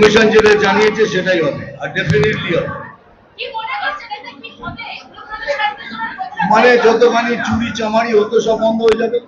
Commission যেটা জানিয়েছে সেটাই হবে আর ডেফিনেটলি হবে। মনে যতখানি চুরি চামারি হতো সব বন্ধ হয়ে যাবে।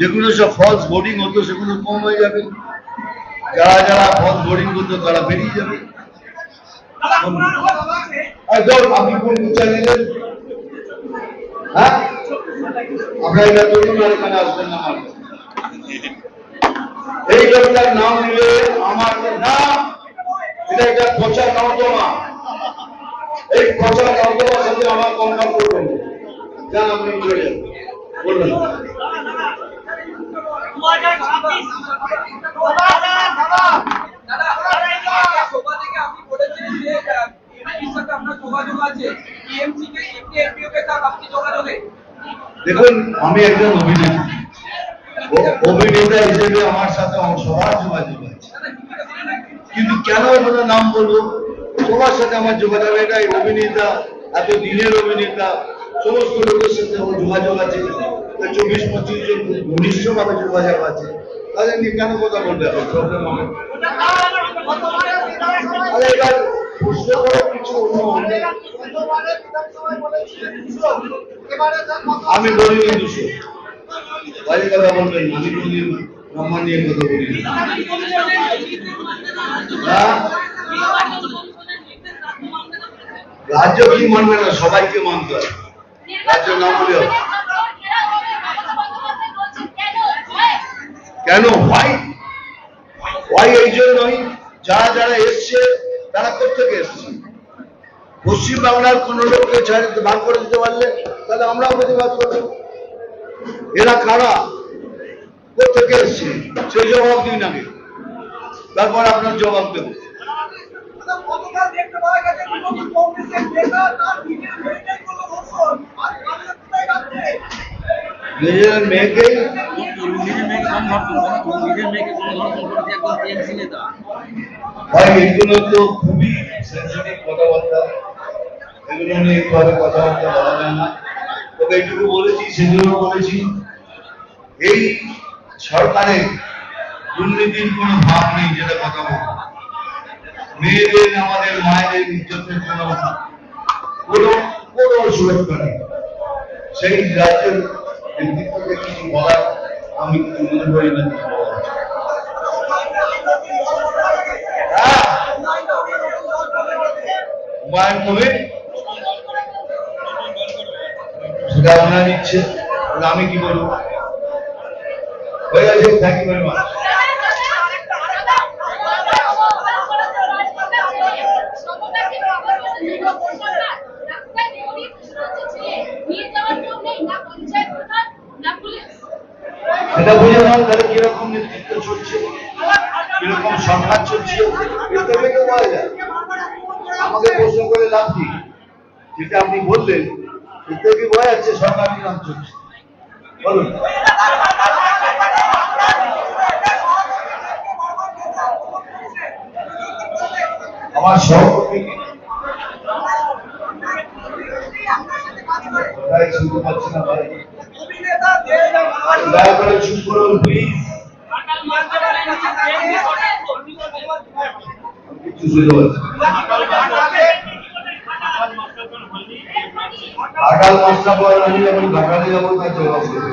যেগুলো সব ফলস বোর্ডিং হতো সেগুলো কম হয়ে যাবে। যারা যারা ফলস বোর্ডিং করতো তারা বেরিয়ে যাবে। আপনি কোন চ্যানেলের হ্যাঁ? আমরা এটা ধরুন আর এখানে আসবেন না এই লোকটার নাম নিলে এটা একটা পচা নর্দমা এই পচা নর্দমার সাথে আমার কম্পার করবেন। যান আপনি চলে দেখুন, আমি একজন অভিনেতা। অভিনেতা হিসেবে আমার সাথে আমার সবার যোগাযোগ আছে। কিন্তু কেন এগুলো নাম বলব? সবার সাথে আমার যোগাযোগ এটা এই অভিনেতা, এত দিনের অভিনেতা, সমস্ত লোকের সাথে আমার যোগাযোগ আছে। চব্বিশ, পঁচিশ জন ঘনিষ্ঠ ভাবে যোগাযোগ আছে। তাদের নিয়ে কেন কথা বলবে এখন? আমি বলিনি দুশো। বাইরে কথা বলবেন আমি কোনদিন ব্রহ্মা নিয়ে কথা বলি? রাজ্য কি মানবে না সবাইকে মানতে হবে? রাজ্য না বলে কেন? হয় হয় এই জন্যই? যারা যারা এসছে, তারা কোথেকে এসছে? পশ্চিম বাংলার কোন লোককে ছাড়ে ভাগ করে দিতে পারলে, তাহলে আমরাও প্রতিবাদ করব। এরা কারা? কোথেকে এসছে? সেই জবাব দিন আগে। তারপর আপনার জবাব দেবো। নিজের মেয়েকে ভাই, এগুলো তো খুবই সেন্সিটিভ কথাবার্তা। এগুলো নিয়ে কথাবার্তা বলা যায় না। বলেছি, সেজন্য বলেছি। এই সরকারের দুর্নীতির কোনো ভাব নেই, যেটা কথা বলব। মেয়েদের, আমাদের মায়েদের ইজ্জতের কোনো কোনো সুরক্ষা নেই। সেই রাজ্যের ব্যক্তিত্বকে কিছু বলার আমি মনে করি না, কিছু বলা উচিত। হ্যাঁ? আমি কি বলব? হয়ে গেছে থ্যাংক ইউ ভেরি মাচ সেটা বুঝে নাও তাহলে কীরকম নেতৃত্ব চলছে, কীরকম সরকার চলছে আমাকে প্রশ্ন করে লাভ কি? যেটা আপনি বললেন এর থেকে বোঝা যাচ্ছে সরকার কীরকম চলছে বলুন। আমার সহকর্মী ভাই শুনতে পাচ্ছি না ভাই। দয়া করে চুপ করুন প্লিজ কিছু শুনতে পাচ্ছি না। ঘাটাল মাস্টার বল আমি ঘাটালে যাব তার জবাব দেবে।